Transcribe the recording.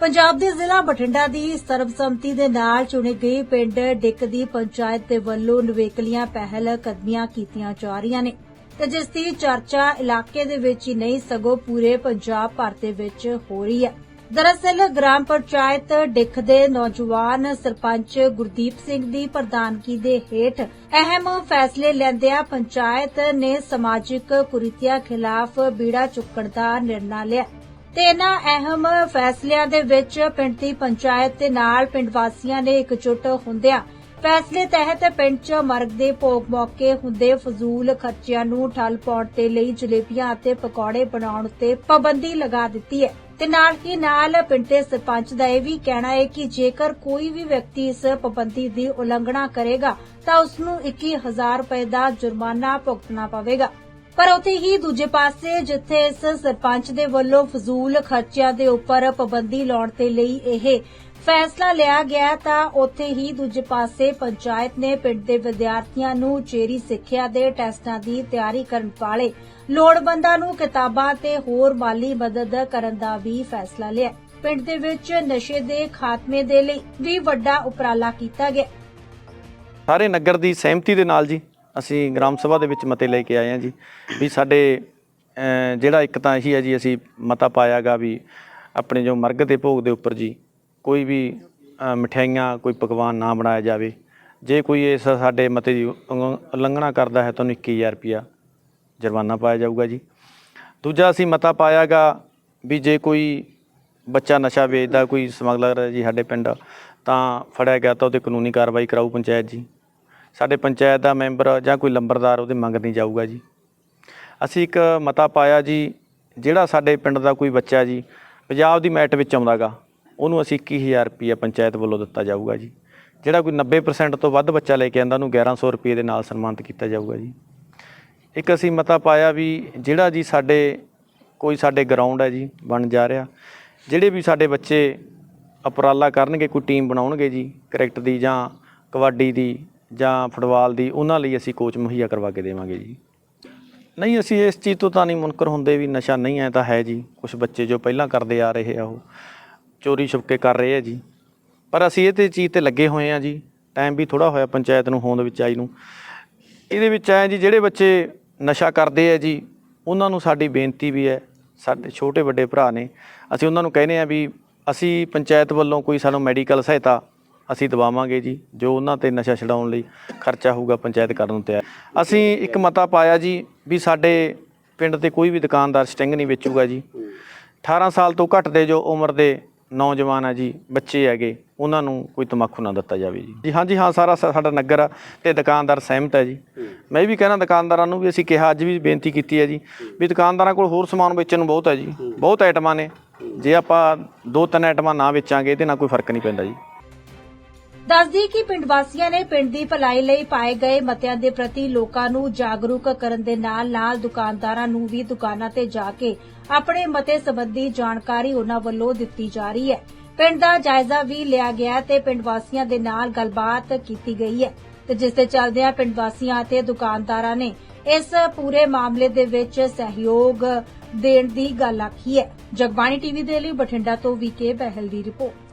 ਪੰਜਾਬ ਦੇ ਜ਼ਿਲ੍ਹਾ ਬਠਿੰਡਾ ਦੀ ਸਰਬਸੰਮਤੀ ਦੇ ਨਾਲ ਚੁਣੀ ਗਈ ਪਿੰਡ ਡਿੱਕ ਦੀ ਪੰਚਾਇਤ ਦੇ ਵੱਲੋਂ ਨਿਵੇਕਲੀਆਂ ਪਹਿਲ ਕਦਮੀਆਂ ਕੀਤੀਆਂ ਜਾ ਰਹੀਆਂ ਨੇ ਤੇ ਜਿਸ ਦੀ ਚਰਚਾ ਇਲਾਕੇ ਦੇ ਵਿੱਚ ਹੀ ਨਹੀਂ, ਸਗੋਂ ਪੂਰੇ ਪੰਜਾਬ ਭਰ ਦੇ ਵਿੱਚ ਹੋ ਰਹੀ ਹੈ। ਦਰਅਸਲ, ਗ੍ਰਾਮ ਪੰਚਾਇਤ ਡਿੱਖ ਦੇ ਨੌਜਵਾਨ ਸਰਪੰਚ ਗੁਰਦੀਪ ਸਿੰਘ ਦੀ ਪ੍ਰਧਾਨਗੀ ਦੇ ਹੇਠ ਅਹਿਮ ਫੈਸਲੇ ਲੈਂਦਿਆਂ ਪੰਚਾਇਤ ਨੇ ਸਮਾਜਿਕ ਕੁਰੀਤੀਆਂ ਖਿਲਾਫ ਬੀੜਾ ਚੁੱਕਣ ਦਾ ਨਿਰਣਾ ਲਿਆ। ਤੇ ਇਹਨਾਂ ਅਹਿਮ ਫੈਸਲਿਆਂ ਦੇ ਵਿੱਚ ਪਿੰਡ ਦੀ ਪੰਚਾਇਤ ਦੇ ਨਾਲ ਪਿੰਡ ਵਾਸੀਆਂ ਨੇ ਇਕਜੁੱਟ ਹੁੰਦਿਆਂ ਫੈਸਲੇ ਤਹਿਤ ਪਿੰਡ 'ਚ ਮਰਗ ਦੇ ਭੋਗ ਮੌਕੇ ਹੁੰਦੇ ਫਜ਼ੂਲ ਖਰਚਿਆਂ ਨੂੰ ਠੱਲ ਪਾਉਣ ਦੇ ਲਈ ਜਲੇਬੀਆਂ ਅਤੇ ਪਕੌੜੇ ਬਣਾਉਣ ਉੱਤੇ ਪਾਬੰਦੀ ਲਗਾ ਦਿੱਤੀ ਹੈ। ਤੇ ਨਾਲ ਹੀ ਨਾਲ ਪਿੰਡ ਦੇ ਸਰਪੰਚ ਦਾ ਇਹ ਵੀ ਕਹਿਣਾ ਹੈ ਕਿ ਜੇਕਰ ਕੋਈ ਵੀ ਵਿਅਕਤੀ ਇਸ ਪਾਬੰਦੀ ਦੀ ਉਲੰਘਣਾ ਕਰੇਗਾ ਤਾਂ ਉਸ ਨੂੰ 21000 ਰੁਪਏ ਦਾ ਜੁਰਮਾਨਾ ਭੁਗਤਣਾ ਪਵੇਗਾ। ਪਰ ਉੱਥੇ ਹੀ ਦੂਜੇ ਪਾਸੇ ਜਿੱਥੇ ਇਸ ਸਰਪੰਚ ਦੇ ਵੱਲੋਂ ਫਜ਼ੂਲ ਖਰਚਿਆਂ ਦੇ ਉੱਪਰ ਪਾਬੰਦੀ ਲਾਉਣ ਦੇ ਲਈ ਇਹ ਫੈਸਲਾ ਲਿਆ ਗਿਆ ਤਾਂ ਉੱਥੇ ਹੀ ਦੂਜੇ ਪਾਸੇ ਪੰਚਾਇਤ ਨੇ ਪਿੰਡ ਦੇ ਵਿਦਿਆਰਥੀਆਂ ਨੂੰ ਚੇਰੀ ਸਿੱਖਿਆ ਦੇ ਟੈਸਟਾਂ ਦੀ ਤਿਆਰੀ ਕਰਨ ਵਾਲੇ ਲੋੜਵੰਦਾਂ ਨੂੰ ਕਿਤਾਬਾਂ ਤੇ ਹੋਰ ਮਾਲੀ ਮਦਦ ਕਰਨ ਦਾ ਵੀ ਫੈਸਲਾ ਲਿਆ ਪਿੰਡ ਦੇ ਵਿੱਚ ਨਸ਼ੇ ਦੇ ਖਾਤਮੇ ਦੇ ਲਈ ਵੀ ਵੱਡਾ ਉਪਰਾਲਾ ਕੀਤਾ ਗਿਆ ਸਾਰੇ ਨਗਰ ਦੀ ਸਹਿਮਤੀ ਦੇ ਨਾਲ ਜੀ। ਅਸੀਂ ਗ੍ਰਾਮ ਸਭਾ ਦੇ ਵਿੱਚ ਮਤੇ ਲੈ ਕੇ ਆਏ ਹਾਂ ਜੀ ਵੀ ਸਾਡੇ ਜਿਹੜਾ ਇੱਕ ਤਾਂ ਇਹੀ ਹੈ ਜੀ ਅਸੀਂ ਮਤਾ ਪਾਇਆਗਾ ਵੀ ਆਪਣੇ ਜੋ ਮਰਗ ਦੇ ਭੋਗ ਦੇ ਉੱਪਰ ਜੀ ਕੋਈ ਵੀ ਅਹ, ਮਠਿਆਈਆਂ ਕੋਈ ਪਕਵਾਨ ਨਾ ਬਣਾਇਆ ਜਾਵੇ। ਜੇ ਕੋਈ ਇਸ ਸਾਡੇ ਮਤੇ ਦੀ ਉਲੰਘ- ਉਲੰਘਣਾ ਕਰਦਾ ਹੈ ਤਾਂ ਉਹਨੂੰ 21000 ਰੁਪਿਆ ਜੁਰਮਾਨਾ ਪਾਇਆ ਜਾਊਗਾ ਜੀ। ਦੂਜਾ ਅਸੀਂ ਮਤਾ ਪਾਇਆਗਾ ਵੀ ਜੇ ਕੋਈ ਬੱਚਾ ਨਸ਼ਾ ਵੇਚਦਾ ਕੋਈ ਸਮਗਲਰ ਹੈ ਜੀ ਸਾਡੇ ਪਿੰਡ ਤਾਂ ਫੜਿਆ ਗਿਆ ਤਾਂ ਉਹਤੇ ਕਾਨੂੰਨੀ ਕਾਰਵਾਈ ਕਰਾਊ ਪੰਚਾਇਤ ਜੀ। ਸਾਡੇ ਪੰਚਾਇਤ ਦਾ ਮੈਂਬਰ ਜਾਂ ਕੋਈ ਲੰਬਰਦਾਰ ਉਹਦੇ ਮੰਗ ਨਹੀਂ ਜਾਊਗਾ ਜੀ। ਅਸੀਂ ਇੱਕ ਮਤਾ ਪਾਇਆ ਜੀ, ਜਿਹੜਾ ਸਾਡੇ ਪਿੰਡ ਦਾ ਕੋਈ ਬੱਚਾ ਜੀ, ਪੰਜਾਬ ਦੀ ਮੈਟ ਵਿੱਚ ਆਉਂਦਾਗਾ ਉਹਨੂੰ ਅਸੀਂ 21000 ਰੁਪਏ ਪੰਚਾਇਤ ਵੱਲੋਂ ਦਿੱਤਾ ਜਾਊਗਾ ਜੀ। ਜਿਹੜਾ ਕੋਈ 90% ਤੋਂ ਵੱਧ ਬੱਚਾ ਲੈ ਕੇ ਆਂਦਾ, ਉਹਨੂੰ 1100 ਰੁਪਏ ਦੇ ਨਾਲ ਸਨਮਾਨਿਤ ਕੀਤਾ ਜਾਊਗਾ ਜੀ। ਇੱਕ ਅਸੀਂ ਮਤਾ ਪਾਇਆ ਵੀ ਜਿਹੜਾ ਜੀ ਸਾਡੇ, ਕੋਈ ਸਾਡੇ ਗਰਾਊਂਡ ਹੈ ਜੀ, ਬਣ ਜਾ ਰਿਹਾ, ਜਿਹੜੇ ਵੀ ਸਾਡੇ ਬੱਚੇ ਉਪਰਾਲਾ ਕਰਨਗੇ, ਕੋਈ ਟੀਮ ਬਣਾਉਣਗੇ ਜੀ, ਕ੍ਰਿਕਟ ਦੀ ਜਾਂ ਕਬੱਡੀ ਦੀ ਜਾਂ ਫੁੱਟਬਾਲ ਦੀ, ਉਹਨਾਂ ਲਈ ਅਸੀਂ ਕੋਚ ਮੁਹੱਈਆ ਕਰਵਾ ਕੇ ਦੇਵਾਂਗੇ ਜੀ। ਨਹੀਂ, ਅਸੀਂ ਇਸ ਚੀਜ਼ ਤੋਂ ਤਾਂ ਨਹੀਂ ਮੁਨਕਰ ਹੁੰਦੇ ਵੀ ਨਸ਼ਾ ਨਹੀਂ ਹੈ ਤਾਂ ਹੈ ਜੀ। ਕੁਝ ਬੱਚੇ ਜੋ ਪਹਿਲਾਂ ਕਰਦੇ ਆ ਰਹੇ ਆ ਉਹ, ਚੋਰੀ ਛੁਪਕੇ ਕਰ ਰਹੇ ਆ ਜੀ। ਪਰ ਅਸੀਂ ਇਹ ਤੇ ਚੀਜ਼ ਤੇ ਲੱਗੇ ਹੋਏ ਆ ਜੀ। ਟਾਈਮ ਵੀ ਥੋੜਾ ਹੋਇਆ ਪੰਚਾਇਤ ਨੂੰ ਹੋਂਦ ਵਿੱਚ ਆਈ ਨੂੰ। ਇਹਦੇ ਵਿੱਚ ਆਏ ਜੀ, ਜਿਹੜੇ ਬੱਚੇ ਨਸ਼ਾ ਕਰਦੇ ਆ ਜੀ, ਉਹਨਾਂ ਨੂੰ ਸਾਡੀ ਬੇਨਤੀ ਵੀ ਹੈ, ਸਾਡੇ ਛੋਟੇ ਵੱਡੇ ਭਰਾ ਨੇ, ਅਸੀਂ ਉਹਨਾਂ ਨੂੰ ਕਹਿੰਦੇ ਆ ਵੀ ਅਸੀਂ ਪੰਚਾਇਤ ਵੱਲੋਂ ਕੋਈ ਸਾਨੂੰ ਮੈਡੀਕਲ ਸਹਾਇਤਾ ਅਸੀਂ ਦਵਾਵਾਂਗੇ ਜੀ, ਜੋ ਉਹਨਾਂ ਤੇ ਨਸ਼ਾ ਛਡਾਉਣ ਲਈ ਖਰਚਾ ਹੋਊਗਾ ਪੰਚਾਇਤ ਕਰਨ ਨੂੰ ਤਿਆਰ। ਅਸੀਂ ਇੱਕ ਮਤਾ ਪਾਇਆ ਜੀ ਵੀ ਸਾਡੇ ਪਿੰਡ ਤੇ ਕੋਈ ਵੀ ਦੁਕਾਨਦਾਰ ਸਟਿੰਗ ਨਹੀਂ ਵੇਚੂਗਾ ਜੀ। 18 ਸਾਲ ਤੋਂ ਘੱਟ ਦੇ ਜੋ ਉਮਰ ਦੇ ਨੌਜਵਾਨ ਆ ਜੀ, ਬੱਚੇ ਹੈਗੇ, ਉਹਨਾਂ ਨੂੰ ਕੋਈ ਤਮਾਕੂ ਨਾ ਦਿੱਤਾ ਜਾਵੇ ਜੀ। ਜੀ ਹਾਂਜੀ, ਹਾਂ, ਸਾਰਾ ਸਾਡਾ ਨਗਰ ਆ ਤੇ ਦੁਕਾਨਦਾਰ ਸਹਿਮਤ ਹੈ ਜੀ। ਮੈਂ ਵੀ ਕਹਿਣਾ ਦੁਕਾਨਦਾਰਾਂ ਨੂੰ ਵੀ ਅਸੀਂ ਕਿਹਾ, ਅੱਜ ਵੀ ਬੇਨਤੀ ਕੀਤੀ ਹੈ ਜੀ, ਵੀ ਦੁਕਾਨਦਾਰਾਂ ਕੋਲ ਹੋਰ ਸਮਾਨ ਵੇਚਣ ਨੂੰ ਬਹੁਤ ਹੈ ਜੀ। ਬਹੁਤ ਆਈਟਮਾਂ ਨੇ। ਜੇ ਆਪਾਂ ਦੋ ਤਿੰਨ ਆਈਟਮਾਂ ਨਾ ਵੇਚਾਂਗੇ, ਇਹਦੇ ਨਾਲ ਕੋਈ ਫ਼ਰਕ ਨਹੀਂ ਪੈਂਦਾ ਜੀ। ਦੱਸਦੀ ਕਿ ਪਿੰਡ ਵਾਸੀਆਂ ਨੇ ਪਿੰਡ ਦੀ ਭਲਾਈ ਲਈ ਪਾਏ ਗਏ ਮਤਿਆਂ ਦੇ ਪ੍ਰਤੀ ਲੋਕਾਂ ਨੂੰ ਜਾਗਰੂਕ ਕਰਨ ਦੇ ਨਾਲ-ਨਾਲ ਦੁਕਾਨਦਾਰਾਂ ਨੂੰ ਵੀ ਦੁਕਾਨਾਂ ਤੇ ਜਾ ਕੇ ਆਪਣੇ ਮਤੇ ਸੰਬੰਧੀ ਜਾਣਕਾਰੀ ਉਹਨਾਂ ਵੱਲੋਂ ਦਿੱਤੀ ਜਾ ਰਹੀ ਹੈ। ਪਿੰਡ ਦਾ ਜਾਇਜ਼ਾ ਵੀ ਲਿਆ ਗਿਆ ਤੇ ਪਿੰਡ ਵਾਸੀਆਂ ਦੇ ਨਾਲ ਗੱਲਬਾਤ ਕੀਤੀ ਗਈ ਹੈ ਤੇ ਜਿਸ ਦੇ ਚੱਲਦਿਆਂ ਪਿੰਡ ਵਾਸੀਆਂ ਅਤੇ ਦੁਕਾਨਦਾਰਾਂ ਨੇ ਇਸ ਪੂਰੇ ਮਾਮਲੇ ਦੇ ਵਿੱਚ ਸਹਿਯੋਗ ਦੇਣ ਦੀ ਗੱਲ ਆਖੀ ਹੈ। ਜਗਬਾਣੀ ਟੀਵੀ ਦੇ ਲਈ ਬਠਿੰਡਾ ਤੋਂ ਵੀਕੇ ਬਹਿਲ ਦੀ ਰਿਪੋਰਟ।